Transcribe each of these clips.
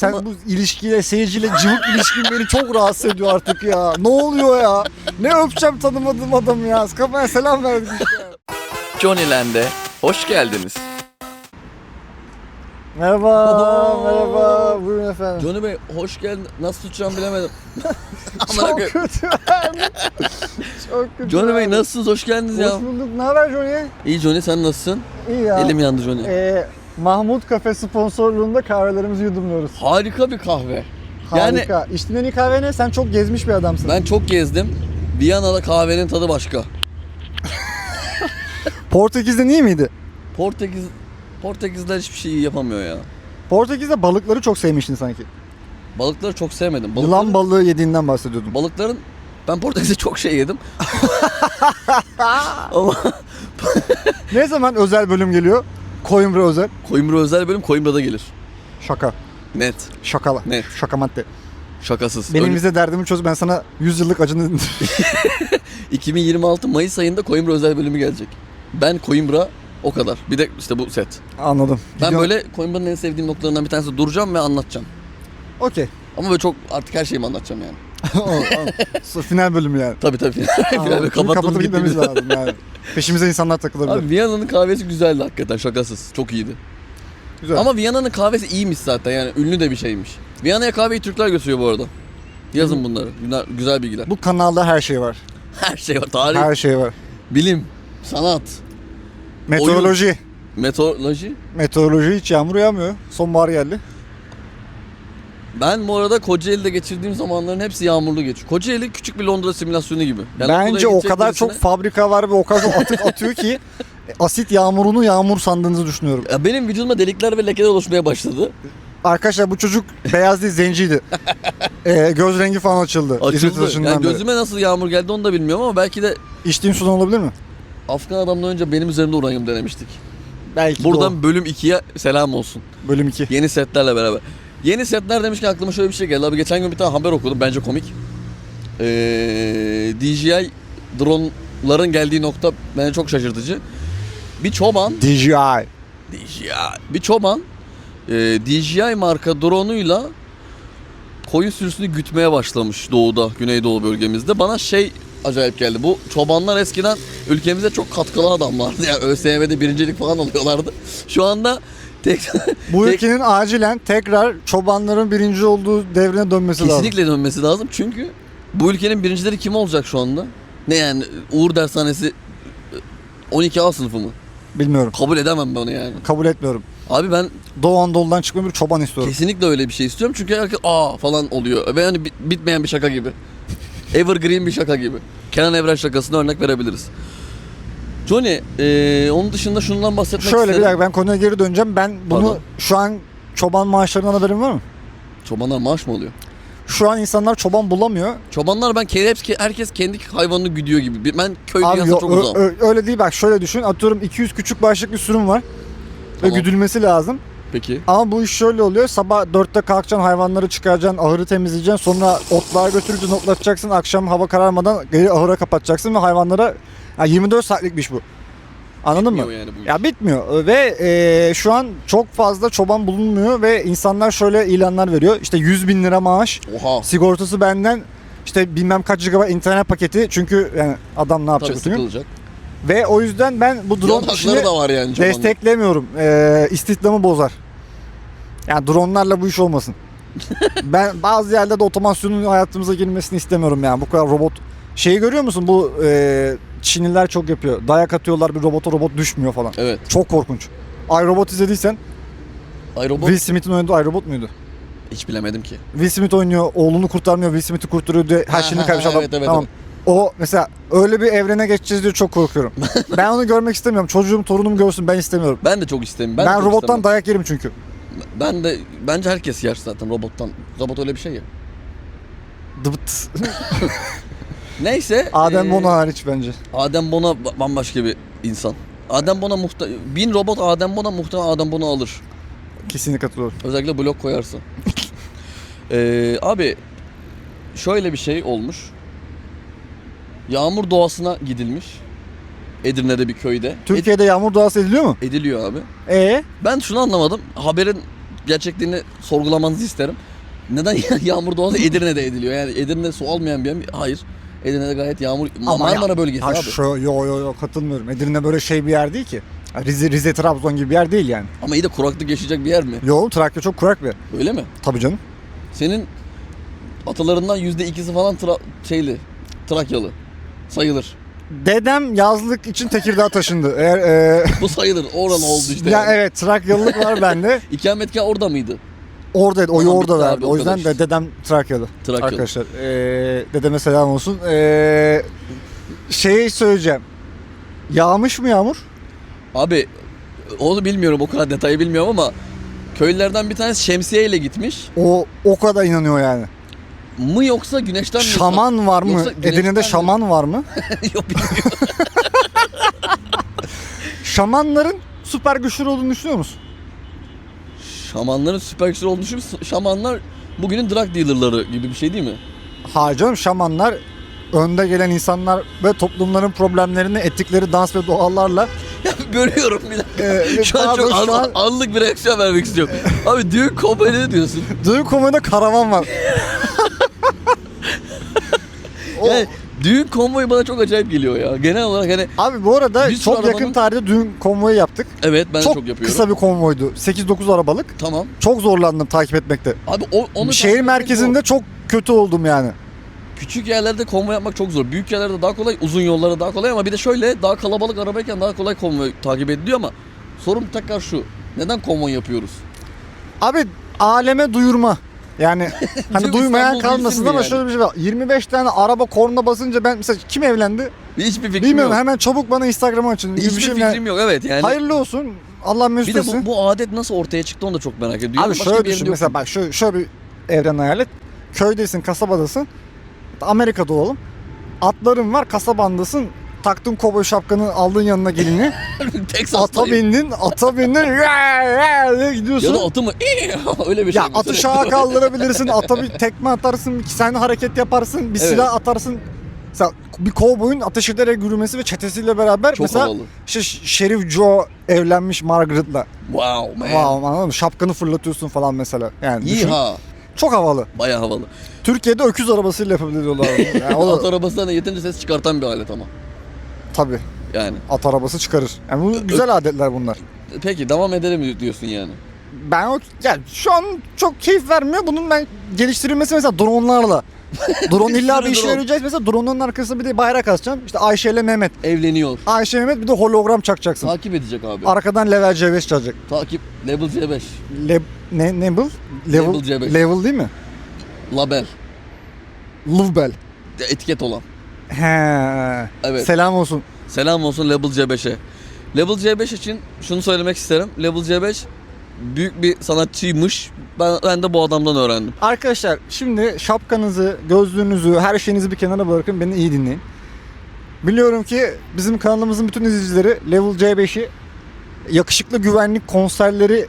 Sen bu ilişkiyle, seyirciyle cıvık ilişkin beni çok rahatsız ediyor artık ya. Ne oluyor ya? Ne öpeceğim tanımadığım adam ya. Kafaya selam verdik işte. Johnnyland'e hoş geldiniz. Merhaba, Oo. merhaba. Buyurun efendim. Johnny Bey hoş geldin. Nasıl tutacağımı bilemedim. Amına Çok koyayım. kötü. çok kötü. Johnny Bey nasılsınız? Hoş geldiniz ya. Hoş bulduk. Ne haber Johnny? İyi Johnny sen nasılsın? İyi ya. Elim yandı Johnny. Ee, Mahmut Kafe sponsorluğunda kahvelerimizi yudumluyoruz. Harika bir kahve. Yani Harika. İçtiğin en iyi kahve ne? Sen çok gezmiş bir adamsın. ben çok gezdim. Viyana'da kahvenin tadı başka. Portekiz'de iyi miydi? Portekiz Portekizler hiçbir şey yapamıyor ya. Portekiz'de balıkları çok sevmiştin sanki. Balıkları çok sevmedim. Yılan Balıkların, balığı yediğinden bahsediyordum. balıkların ben Portekiz'de çok şey yedim. Ama ne zaman özel bölüm geliyor? Coimbra özel. Coimbra özel bölüm Coimbra'da gelir. Şaka. Net. Şakala. Net. Şaka madde. Şakasız. Benim Öyle- bize derdimi çöz ben sana 100 yıllık acını 2026 Mayıs ayında Coimbra özel bölümü gelecek. Ben Coimbra o kadar. Bir de işte bu set. anladım. Ben Gidiyor- böyle Coimbra'nın en sevdiğim noktalarından bir tanesi duracağım ve anlatacağım. Okey. Ama böyle çok artık her şeyimi anlatacağım yani. Final bölümü yani. Tabii tabii. Final Şimdi kapatıp kapatıp gitmemiz lazım yani. Peşimize insanlar takılabilir. Abi Viyana'nın kahvesi güzeldi hakikaten şakasız. Çok iyiydi. Güzel. Ama Viyana'nın kahvesi iyiymiş zaten yani ünlü de bir şeymiş. Viyana'ya kahveyi Türkler götürüyor bu arada. Yazın bunları. Bunlar güzel bilgiler. Bu kanalda her şey var. Her şey var. Tarih, Her şey var. bilim, sanat, Meteoroloji. meteoroloji. Meteoroloji hiç yağmur yağmıyor. Sonbahar geldi. Ben bu arada Kocaeli'de geçirdiğim zamanların hepsi yağmurlu geçiyor. Kocaeli küçük bir Londra simülasyonu gibi. Yani Bence o kadar birisine- çok fabrika var ve o kadar çok atık atıyor ki asit yağmurunu yağmur sandığınızı düşünüyorum. Ya benim vücuduma delikler ve lekeler oluşmaya başladı. Arkadaşlar bu çocuk beyaz değil zenciydi. Ee, göz rengi falan açıldı. Açıldı. Yani beri. gözüme nasıl yağmur geldi onu da bilmiyorum ama belki de İçtiğin sudan olabilir mi? Afgan adamdan önce benim üzerimde uranyum denemiştik. Belki Buradan bölüm 2'ye selam olsun. bölüm 2. Yeni setlerle beraber. Yeni setler demişken aklıma şöyle bir şey geldi. Abi geçen gün bir tane haber okudum. Bence komik. Ee, DJI dronların geldiği nokta beni çok şaşırtıcı. Bir çoban DJI. DJI. Bir çoban e, DJI marka drone'uyla koyun sürüsünü gütmeye başlamış doğuda, güneydoğu bölgemizde. Bana şey acayip geldi. Bu çobanlar eskiden ülkemize çok katkılı adamlardı. Yani ÖSYM'de birincilik falan alıyorlardı. Şu anda tek, Bu tek- ülkenin acilen tekrar çobanların birinci olduğu devrine dönmesi lazım. kesinlikle dönmesi lazım. Çünkü bu ülkenin birincileri kim olacak şu anda? Ne yani Uğur Dershanesi e, 12A sınıfı mı? Bilmiyorum. Kabul edemem ben onu yani. Kabul etmiyorum. Abi ben Doğu Anadolu'dan çıkma bir çoban istiyorum. Kesinlikle öyle bir şey istiyorum çünkü herkes aa falan oluyor ve yani bit- bitmeyen bir şaka gibi. Evergreen bir şaka gibi. Kenan Evren şakasına örnek verebiliriz. Johnny, eee, onun dışında şundan bahsetmek Şöyle bir isterim. dakika ben konuya geri döneceğim. Ben bunu Pardon. şu an çoban maaşlarından haberin var mı? Çobanlar maaş mı alıyor? Şu an insanlar çoban bulamıyor. Çobanlar ben ke- hepsi, herkes kendi hayvanını güdüyor gibi. Bir- Ben köy Abi dünyasına yok, çok uzağım. ö- öyle değil bak şöyle düşün. Atıyorum 200 küçük başlık bir sürüm var. Tamam. Ve güdülmesi lazım. Peki. Ama bu iş şöyle oluyor. Sabah 4'te kalkacaksın, hayvanları çıkaracaksın, ahırı temizleyeceksin. Sonra otlığa götüreceksin, otlatacaksın. Akşam hava kararmadan geri ahıra kapatacaksın ve hayvanlara... Yani 24 saatlik bir iş bu. Anladın mı? Bitmiyor yani bu iş. Ya bitmiyor ve e, şu an çok fazla çoban bulunmuyor ve insanlar şöyle ilanlar veriyor. İşte 100 bin lira maaş, Oha. sigortası benden, işte bilmem kaç GB internet paketi. Çünkü yani adam ne yapacak Tabii gün? sıkılacak. Ve o yüzden ben bu drone işini hakları da var yani çobanın. desteklemiyorum. E, istihdamı bozar. Yani dronlarla bu iş olmasın. ben bazı yerlerde otomasyonun hayatımıza girmesini istemiyorum yani. Bu kadar robot Şeyi görüyor musun? Bu e, Çinliler çok yapıyor. Dayak atıyorlar bir robota robot düşmüyor falan. Evet. Çok korkunç. iRobot izlediysen Ay robot Will Smith'in oynadığı iRobot muydu? hiç bilemedim ki. Will Smith oynuyor, oğlunu kurtarmıyor, Will Smith'i kurtarıyor diye her Ha, şeyini ha, adam. evet, evet, tamam. O mesela öyle bir evrene geçeceğiz diye çok korkuyorum. ben onu görmek istemiyorum. Çocuğum, torunum görsün ben istemiyorum. Ben de çok istemiyorum. Ben, Ben, de çok robottan istemem. dayak yerim çünkü. Ben de bence herkes yer zaten robottan. Robot öyle bir şey ya. Dıbıt. Neyse. Adem eee, Bono hariç bence. Adem Bona ba- bambaşka bir insan. Adem Bona muhta bin robot Adem Bona muhtemelen Adem Bona alır. Kesinlikle katılıyorum. Özellikle blok koyarsa. Eee, abi şöyle bir şey olmuş. Yağmur doğasına gidilmiş. Edirne'de bir köyde. Ed- Türkiye'de yağmur doğası ediliyor mu? ediliyor abi. Ee, Ben şunu anlamadım. Haberin gerçekliğini sorgulamanızı isterim. Neden yağmur doğası Edirne'de ediliyor? Yani Edirne su almayan bir yer mi? Hayır. Edirne'de gayet yağmur. Marmara ya- bölgesi ha, abi. Şu, yo yo yo katılmıyorum. Edirne böyle şey bir yer değil ki. Rize, Rize Trabzon gibi bir yer değil yani. Ama iyi de kuraklık yaşayacak bir yer mi? Yo Trakya çok kurak bir yer. Öyle mi? Tabii canım. Senin atalarından yüzde ikisi falan tra- şeyli, Trakyalı sayılır. Dedem yazlık için Tekirdağ taşındı. Eğer e, Bu sayılır. Oralı oldu işte. ya yani. evet Trakyalılık var bende. İkametgah orada mıydı? Oradaydı. Oyu Tamam, orada bitti verdi. abi, o o yüzden kadar de dedem Trakyalı. Trakyalı. Arkadaşlar. E, dedeme selam olsun. E, şey söyleyeceğim. Yağmış mı yağmur? Abi onu bilmiyorum o kadar detayı bilmiyorum ama köylülerden bir tanesi şemsiyeyle gitmiş. O o kadar inanıyor yani. Mı yoksa güneşten mi? Şaman var mı? Yoksa güneşten Edirne'de mi? şaman var mı? Yok bilmiyorum. Şamanların süper güçlü olduğunu düşünüyor musun? Şamanların süper güçlü olduğunu düşünüyorum. Şamanlar bugünün drug dealerları gibi bir şey değil mi? Hayır canım şamanlar önde gelen insanlar ve toplumların problemlerini ettikleri dans ve doğallarla Ya bölüyorum bir dakika. Ee, şu an çok şu an- an- anlık bir reaksiyon vermek istiyorum. Abi düğün ne diyorsun? Düğün Komu'da karavan var. O- Yani düğün konvoyu bana çok acayip geliyor ya. Genel olarak hani Abi bu arada çok yakın arabanın- tarihte düğün konvoyu yaptık. evet ben çok, çok, yapıyorum. kısa bir konvoydu. 8-9 arabalık. Tamam. Çok zorlandım takip etmekte. Abi o, onu Şehir takip etmek merkezinde zor. çok kötü oldum yani. küçük yerlerde konvoy yapmak çok zor. Büyük yerlerde daha kolay, uzun yollarda daha kolay ama bir de şöyle daha kalabalık arabayken daha kolay konvoy takip ediliyor ama sorun tekrar şu. Neden konvoy yapıyoruz? Abi aleme duyurma. Yani hani Tüm duymayan İstanbul kalmasın bilsin mi ama yani? şöyle bir şey var. 25 tane araba korna basınca ben mesela kim evlendi? Hiçbir fikrim Bilmiyorum yok. hemen çabuk bana Instagram'ı açın. Hiçbir bir şey fikrim yok evet yani. Hayırlı olsun. Allah mesut bir de etsin. bu, bu adet nasıl ortaya çıktı onu da çok merak ediyorum. Abi Başka şöyle bir yerinde düşün yok. mesela bak şöyle, şöyle bir evren hayal et. Köydesin, kasabadasın. Amerika'da olalım. Atların var, kasabandasın. Taktın kovboy şapkanı aldın yanına gelini. ata Texas'tayım. bindin, ata bindin. "Rah, rah" diye gidiyorsun. Ya da atı mı? Öyle bir şey. Ya mi? atı şaha kaldırabilirsin, ata bir tekme atarsın, iki tane hareket yaparsın, bir Evet. silah atarsın. Mesela bir kovboyun ateş ederek yürümesi ve çetesiyle beraber Çok mesela havalı. işte Şerif Joe evlenmiş Margaret'la. Wow man. Wow, anladın mı? Şapkanı fırlatıyorsun falan mesela. Yani düşün. Yiha. Çok havalı. Baya havalı. Türkiye'de öküz arabasıyla yapabiliyorlar. bunu. Yani o At da arabasından da yeterince ses çıkartan bir alet ama. Tabii Yani. at arabası çıkarır. Yani bu güzel adetler bunlar. Peki devam edelim diyorsun yani. Ben o yani şu an çok keyif vermiyor. Bunun ben geliştirilmesi mesela dronlarla. Drone illa bir işe drone. yarayacak. Mesela drone'un arkasına bir de bayrak asacaksın. İşte Ayşe ile Mehmet. Evleniyor. Ayşe Mehmet bir de hologram çakacaksın. Takip edecek abi. Arkadan level C5 çalacak. Takip. Level C5. Le, ne, level? Level, Level C5. level değil mi? Label. Lovebell. De- Etiket olan. He. Evet. Selam olsun. Selam olsun Level C5'e. Level C5 için şunu söylemek isterim. Level C5 büyük bir sanatçıymış. Ben, ben de bu adamdan öğrendim. Arkadaşlar şimdi şapkanızı, gözlüğünüzü, her şeyinizi bir kenara bırakın. Beni iyi dinleyin. Biliyorum ki bizim kanalımızın bütün izleyicileri Level C5'i yakışıklı güvenlik konserleri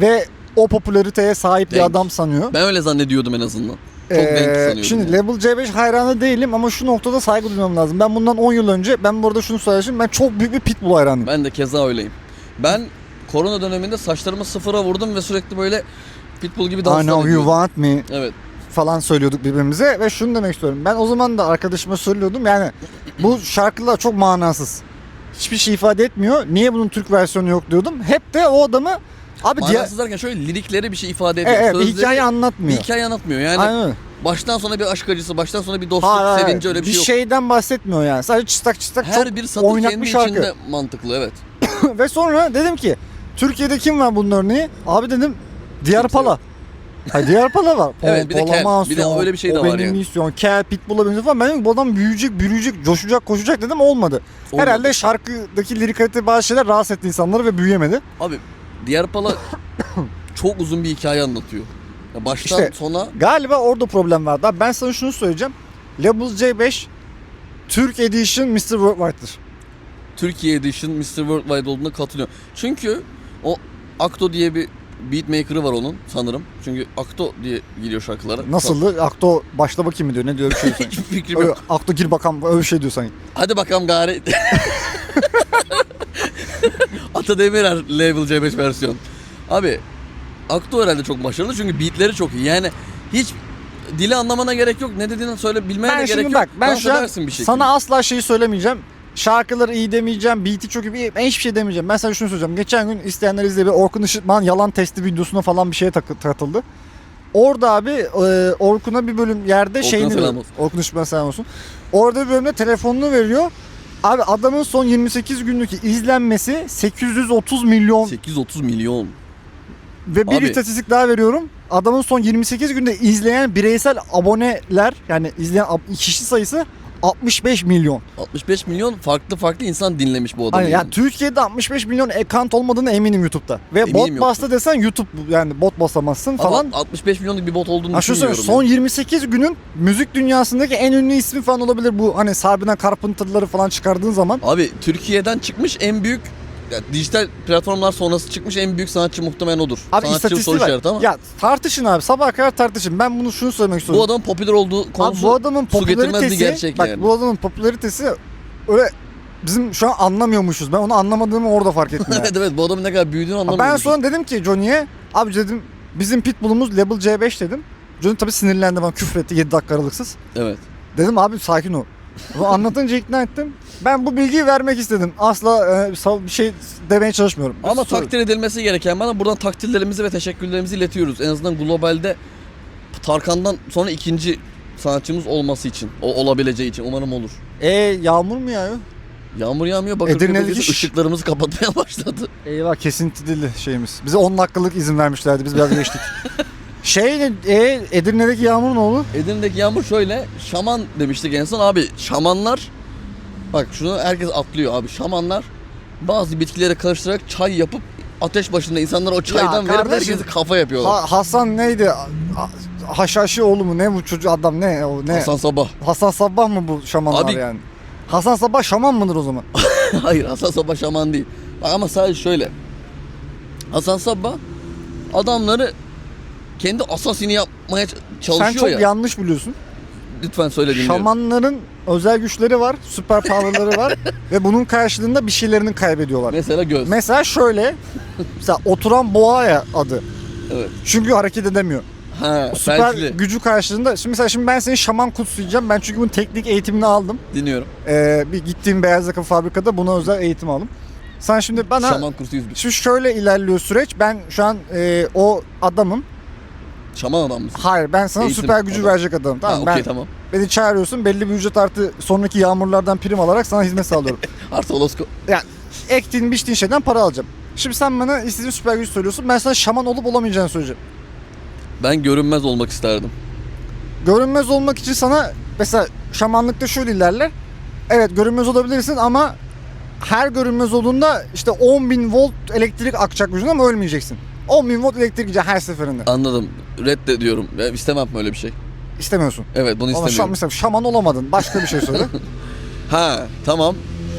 ve o popülariteye sahip bir adam sanıyor. Ben öyle zannediyordum en azından. Ee. Şimdi yani. Level C5 hayranı değilim ama şu noktada saygı duymam lazım. Ben bundan 10 yıl önce, ben burada şunu söyleyeyim, ben çok büyük bir pitbull hayranıyım. Ben de keza öyleyim. Ben korona döneminde saçlarımı sıfıra vurdum ve sürekli böyle pitbull gibi I danslar know you ediyordum. want me Evet. falan söylüyorduk birbirimize ve şunu demek istiyorum. Ben o zaman da arkadaşıma söylüyordum yani bu şarkılar çok manasız. Hiçbir şey ifade etmiyor. Niye bunun Türk versiyonu yok diyordum. Hep de o adamı abi Manasız derken şöyle lirikleri bir şey ifade e, ediyor. evet, bir hikaye bir anlatmıyor. hikaye anlatmıyor. Yani Aynen baştan sona bir aşk acısı, baştan sona bir dostluk, hayır, sevinci öyle bir, şey yok. şeyden bahsetmiyor yani. Sadece çıstak çıstak Her çok bir satır kendi bir şarkı. içinde mantıklı evet. ve sonra dedim ki Türkiye'de kim var bunun örneği? Abi dedim Kimse yok. Pala. Ha Diyar Pala var. Evet, bir de Kel. Bir de öyle bir şey de var benim yani. misyon. Kel, Pitbull'a benziyor falan. Ben dedim bu adam büyüyecek, büyüyecek, coşacak, koşacak dedim olmadı. Olmadı. Herhalde şarkıdaki lirikalite bazı şeyler rahatsız etti insanları ve büyüyemedi. Abi diğer pala çok uzun bir hikaye anlatıyor. Ya baştan İşte- sona Galiba orada problem vardı. Abi ben sana şunu söyleyeceğim. Label C5 Türk Edition Mr. Worldwide'dır. Türkiye Edition Mr. Worldwide olduğuna katılıyorum. Çünkü o Akto diye bir beatmaker'ı var onun sanırım. Çünkü Akto diye giriyor şarkılara. Nasıldı? Akto başla bakayım mı diyor. Ne diyor bir şey. Hiçbir fikrim Öyle, yok. Akto gir bakalım öyle bir şey diyor sanki. Hadi bakalım gari. Ata Demirer Level C5 versiyon. Abi Aktu herhalde çok başarılı çünkü beatleri çok iyi. Yani hiç dili anlamana gerek yok. Ne dediğini söyle bilmeye Ben de şimdi gerek bak yok. ben Dans şu an edersin bir şekilde. sana asla şeyi söylemeyeceğim. Şarkıları iyi demeyeceğim, beat'i çok iyi. Ben hiçbir şey demeyeceğim. Ben sana şunu söyleyeceğim. Geçen gün isteyenler izleyebilir. Orkun Işıtman yalan testi videosuna falan bir şeye takı- katıldı. Orada abi e, Orkun'a bir bölüm yerde Orkun'a şeyini selam veriyor. olsun. Orkun Işıtman selam olsun. Orada bir bölümde telefonunu veriyor. Abi adamın son 28 günlük izlenmesi 830 milyon 830 milyon. ve bir Abi. istatistik daha veriyorum. Adamın son 28 günde izleyen bireysel aboneler yani izleyen kişi sayısı 65 milyon. 65 milyon farklı farklı insan dinlemiş bu adamı. Aynen, yani yani. Türkiye'de 65 milyon account olmadığını eminim YouTube'da. Ve Eminim bot yoktur. bastı desen YouTube yani bot basamazsın Ama falan. 65 milyonluk bir bot olduğunu Ha şu düşünmüyorum. son 28 günün müzik dünyasındaki en ünlü ismi falan olabilir bu hani Sabrina Carpenter'ları falan çıkardığın zaman. Abi Türkiye'den çıkmış en büyük ya, dijital platformlar sonrası çıkmış en büyük sanatçı muhtemelen odur. Abi sanatçı soru istatistiği var. ama Ya tartışın abi sabah kadar tartışın. Ben bunu şunu söylemek istiyorum. bu adamın popüler olduğu Abi konusu bu adamın popülaritesi gerçek bak yani. bu adamın popülaritesi öyle bizim şu an anlamıyormuşuz. Ben onu anlamadığımı orada fark ettim. yani. evet evet bu adamın ne kadar büyüdüğünü Ha, anlamıyorum. ben sonra dedim ki Johnny'ye abi dedim bizim pitbullumuz Level C5 dedim. Johnny tabii sinirlendi bana küfretti 7 dakika aralıksız. Evet. Dedim abi sakin ol. Bunu anlatınca ikna ettim. Ben bu bilgiyi vermek istedim. Asla e, sal- bir şey demeye çalışmıyorum. Ama Söyle. takdir edilmesi gereken bana buradan takdirlerimizi ve teşekkürlerimizi iletiyoruz. En azından globalde Tarkan'dan sonra ikinci sanatçımız olması için. O olabileceği için umarım olur. E yağmur mu yağıyor? Yağmur yağmıyor. Bakırköy Edirne'deki Belediyesi ışıklarımızı kapatmaya başladı. Eyvah kesintili şeyimiz. Bize 10 dakikalık izin vermişlerdi. Biz biraz geçtik. şey e, Edirne'deki yağmur ne oldu? Edirne'deki yağmur şöyle. Şaman demiştik en son. Abi şamanlar bak şunu herkes atlıyor abi. Şamanlar bazı bitkileri karıştırarak çay yapıp ateş başında insanlara o çaydan verip kardeşim, herkesi kafa yapıyorlar. Ha- Hasan neydi? Ha- Haşhaşi oğlu mu ne bu çocuğu adam ne o ne? Hasan Sabah. Hasan Sabbah mı bu şamanlar Abi- yani? Hasan Sabbah şaman mıdır o zaman? Hayır Hasan Sabah şaman değil. Bak ama sadece şöyle. Hasan Sabah adamları kendi asasini yapmaya çalışıyor Sen çok ya. yanlış biliyorsun. Lütfen söyle dinliyorum. Şamanların özel güçleri var, süper powerları var ve bunun karşılığında bir şeylerini kaybediyorlar. Mesela göz. Mesela şöyle, mesela oturan boğa ya adı. evet. Çünkü hareket edemiyor. Ha, Süper felçli. gücü karşılığında. Şimdi mesela şimdi ben senin şaman kutsayacağım. Ben çünkü bunun teknik eğitimini aldım. Dinliyorum. Ee, bir gittiğim beyaz yaka fabrikada buna özel eğitim aldım. Sen şimdi bana Şaman kursu 101. Şimdi şöyle ilerliyor süreç. Ben şu an e, o adamım. Şaman adam mısın? Hayır ben sana Eğitim süper gücü adam. verecek adamım. Tamam ha, ben okey tamam. beni çağırıyorsun. Belli bir ücret artı sonraki yağmurlardan prim alarak sana hizmet sağlıyorum. Artı holosko. Ektiğin biçtiğin şeyden para alacağım. Şimdi sen bana istediğin süper gücü söylüyorsun. Ben sana şaman olup olamayacağını söyleyeceğim. Ben görünmez olmak isterdim. Görünmez olmak için sana mesela şamanlıkta şöyle ilerler. Evet görünmez olabilirsin ama her görünmez olduğunda işte 10.000 volt elektrik akacak vücuduna ama ölmeyeceksin. 10.000 volt elektrik gidecek her seferinde. Anladım. Reddediyorum. Ben istemem böyle bir şey. İstemiyorsun. Evet bunu Ama şam, istemiyorum. mesela şaman olamadın. Başka bir şey söyle. Ha tamam.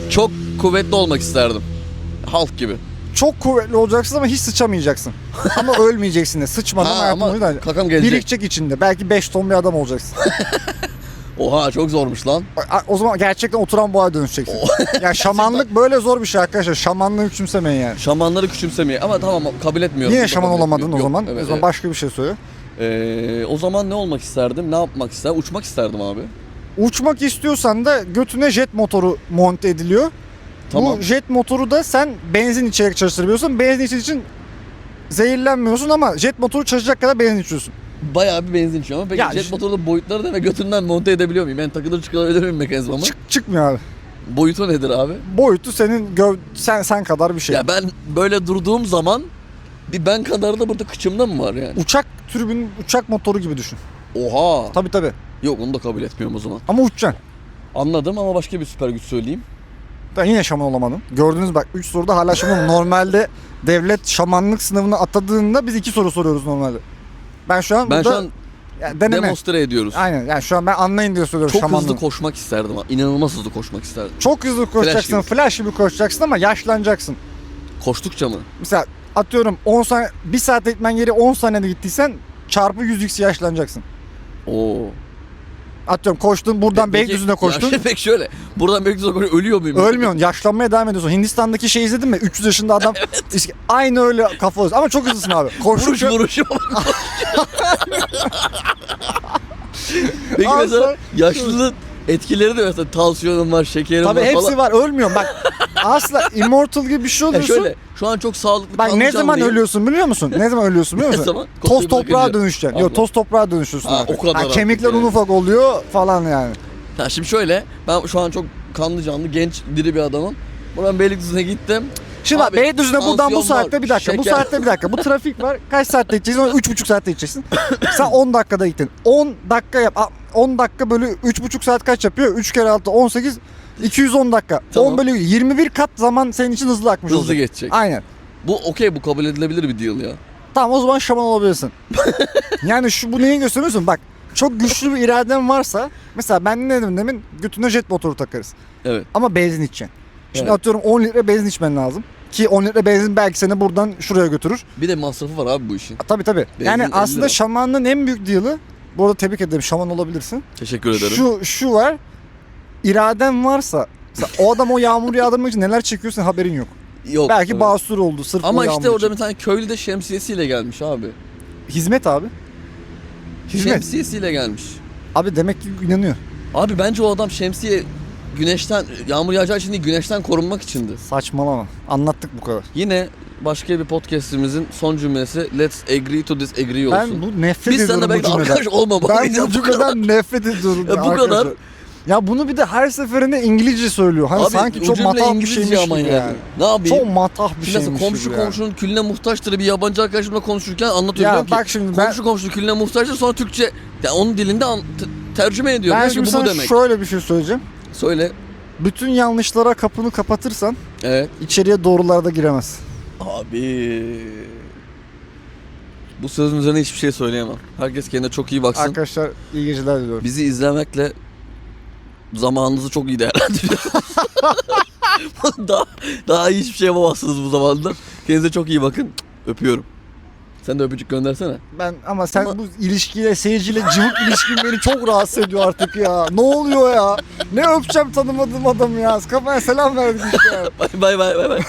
Çok kuvvetli olmak isterdim. Halk gibi. Çok kuvvetli olacaksın ama hiç sıçamayacaksın. ama ölmeyeceksin de. Sıçmadan Ha, hayatın ama boyu da- kakam gelecek. Birikecek içinde. Belki 5 ton bir adam olacaksın. Oha çok zormuş lan. O zaman gerçekten oturan boğa dönüşeceksin. yani şamanlık böyle zor bir şey arkadaşlar. Şamanlığı küçümsemeyin yani. Şamanları küçümsemeyi ama tamam kabul etmiyorum. Bunu şaman olamadın o zaman. Evet, o zaman evet. başka bir şey söyle. Ee, o zaman ne olmak isterdim? Ne yapmak isterdim? Uçmak isterdim abi. Uçmak istiyorsan da götüne jet motoru monte ediliyor. Tamam. Bu jet motoru da sen benzin içerek çalıştırabiliyorsun. Benzin için zehirlenmiyorsun ama jet motoru çalışacak kadar benzin içiyorsun. Bayağı bir benzin içiyor ama peki Ya jet işte- motorunun boyutları ne ve götünden monte edebiliyor muyum? Ben takılır çıkarabilir miyim mekanizmamı? Çık, çıkmıyor abi. Boyutu nedir abi? Boyutu senin göv sen sen kadar bir şey. Ya ben böyle durduğum zaman bir ben kadar da burada kıçımda mı var yani? Uçak tribün uçak motoru gibi düşün. Oha. Tabi tabi. Yok onu da kabul etmiyorum o zaman. Ama uçacaksın. Anladım ama başka bir süper güç söyleyeyim. Ben yine şaman olamadım. Gördünüz bak 3 soruda hala şaman. Normalde devlet şamanlık sınavına atadığında biz 2 soru soruyoruz normalde. Ben şu an Ben burada şu an yani deneme. demonstre ediyoruz. Aynen yani şu an ben anlayın diye söylüyorum Çok şamanlığı. hızlı koşmak isterdim. ha. İnanılmaz hızlı koşmak isterdim. Çok hızlı koşacaksın, gibi. flash gibi koşacaksın ama yaşlanacaksın. Koştukça mı? Mesela atıyorum 10 saniye, 1 saat gitmen yeri 10 saniyede gittiysen çarpı 100x yaşlanacaksın. Oo. Atıyorum koştun buradan Peki, Beylikdüzü'ne koştun. Ya pek şöyle. Buradan Beylikdüzü'ne koşuyor. Ölüyor muyum? Ölmüyorsun. Yaşlanmaya devam ediyorsun. Hindistan'daki şey izledin mi? 300 yaşında adam İşte aynı öyle kafa oluyorsun. Ama çok hızlısın abi. Vuruş Koştukça vuruş. Peki Al mesela sen- yaşlılığın etkileri de mesela tansiyonun var, şekerin tabii var hepsi falan. var. Ölmüyorsun. Bak asla immortal gibi bir şey Ya oluyorsun. şöyle şu an çok sağlıklı Bak ne zaman canlıyım. ölüyorsun biliyor musun? Ne zaman ölüyorsun biliyor Ne musun? zaman? Toz toprağa dönüşeceksin. Yok toz toprağa dönüşüyorsun Ha, artık. o kadar Ha, artık kemikler yani. un ufak oluyor falan yani. Ya şimdi şöyle ben şu an çok kanlı canlı genç diri bir adamım. Buradan Beylikdüzü'ne gittim. Şimdi bak Abi, Beylikdüzü'ne buradan bu saatte var, bir dakika. Bu şeker- saatte bir dakika. Bu trafik var. Kaç saatte gideceksin? 3,5 saatte gideceksin. Sen 10 dakikada gittin. 10 dakika yap. A- 10 dakika bölü 3,5 saat kaç yapıyor? 3 kere 6 18 210 dakika. Tamam. 10 bölü 21 kat zaman senin için hızlı akmış Hızlı olacak. geçecek. Aynen. Bu okey bu kabul edilebilir bir deal ya. Tamam o zaman şaman olabilirsin. yani şu bu neyi gösteriyorsun? Bak çok güçlü bir iraden varsa mesela ben ne dedim demin götüne jet motoru takarız. Evet. Ama benzin içeceksin. Şimdi Evet. atıyorum 10 litre benzin içmen lazım. Ki 10 litre benzin belki seni buradan şuraya götürür. Bir de masrafı var abi bu işin. Tabii tabii. Benzin yani 50 aslında lira. şamanlığın en büyük deal'ı bu arada tebrik ederim şaman olabilirsin. Teşekkür ederim. Şu şu var. İraden varsa o adam o yağmur yağdırmak için neler çekiyor senin haberin yok. Yok. Belki evet. basur oldu sırf o Ama yağmur işte orada için. bir tane köylü de şemsiyesiyle gelmiş abi. Hizmet abi. Hizmet. Şemsiyesiyle gelmiş. Abi demek ki inanıyor. Abi bence o adam şemsiye güneşten, yağmur yağacağı için değil güneşten korunmak içindi. Saçmalama. Anlattık bu kadar. Yine başka bir podcastimizin son cümlesi let's agree to disagree olsun. Ben bu nefret Biz ediyorum seninle bu belki de cümleden. arkadaş olmamalıyız. Ben bu cümleden nefret ediyorum. Ya bu arkadaşlar. Ya bunu bir de her seferinde İngilizce söylüyor. Hani Abi sanki çok matah bir şeymiş ama gibi yani. yani. Ne yapayım? Çok matah bir Şimdi şeymiş komşu gibi yani. komşunun külüne muhtaçtır bir yabancı arkadaşımla konuşurken anlatıyorum Ya ki bak şimdi ben komşu komşunun külüne muhtaçtır sonra Türkçe yani onun dilinde an- tercüme ediyor. ben ki şimdi bu sana bu demek. şöyle bir şey söyleyeceğim. Söyle. Bütün yanlışlara kapını kapatırsan Evet. içeriye doğrularda giremez. Abi. Bu sözün üzerine hiçbir şey söyleyemem. Herkes kendine çok iyi baksın. Arkadaşlar iyi geceler diliyorum. Bizi izlemekle zamanınızı çok iyi değerlendiriyorsunuz. daha, daha iyi hiçbir şey yapamazsınız bu zamanda. Kendinize çok iyi bakın. Öpüyorum. Sen de öpücük göndersene. Ben ama sen Ama- bu ilişkiyle seyirciyle cıvık ilişkin beni çok rahatsız ediyor artık ya. Ne oluyor ya? Ne öpeceğim tanımadığım adam ya. Kafaya selam verdik işte. Bay bay bay bay. bay.